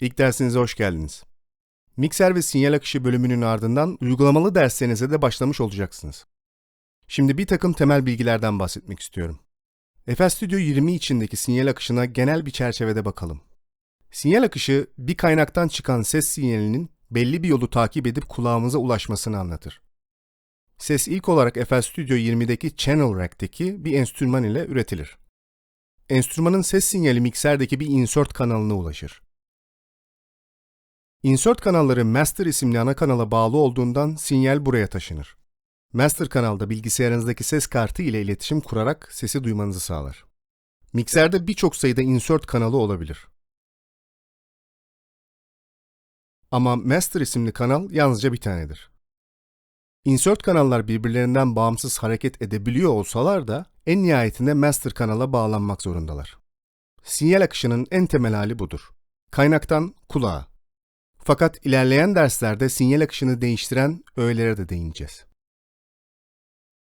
İlk dersinize hoş geldiniz. Mikser ve sinyal akışı bölümünün ardından uygulamalı derslerinize de başlamış olacaksınız. Şimdi bir takım temel bilgilerden bahsetmek istiyorum. FL Studio 20 içindeki sinyal akışına genel bir çerçevede bakalım. Sinyal akışı bir kaynaktan çıkan ses sinyalinin belli bir yolu takip edip kulağımıza ulaşmasını anlatır. Ses ilk olarak FL Studio 20'deki Channel Rack'teki bir enstrüman ile üretilir. Enstrümanın ses sinyali mikserdeki bir insert kanalına ulaşır. Insert kanalları Master isimli ana kanala bağlı olduğundan sinyal buraya taşınır. Master kanalda bilgisayarınızdaki ses kartı ile iletişim kurarak sesi duymanızı sağlar. Mikserde birçok sayıda insert kanalı olabilir. Ama Master isimli kanal yalnızca bir tanedir. Insert kanallar birbirlerinden bağımsız hareket edebiliyor olsalar da en nihayetinde Master kanala bağlanmak zorundalar. Sinyal akışının en temel hali budur. Kaynaktan kulağa. Fakat ilerleyen derslerde sinyal akışını değiştiren öğelere de değineceğiz.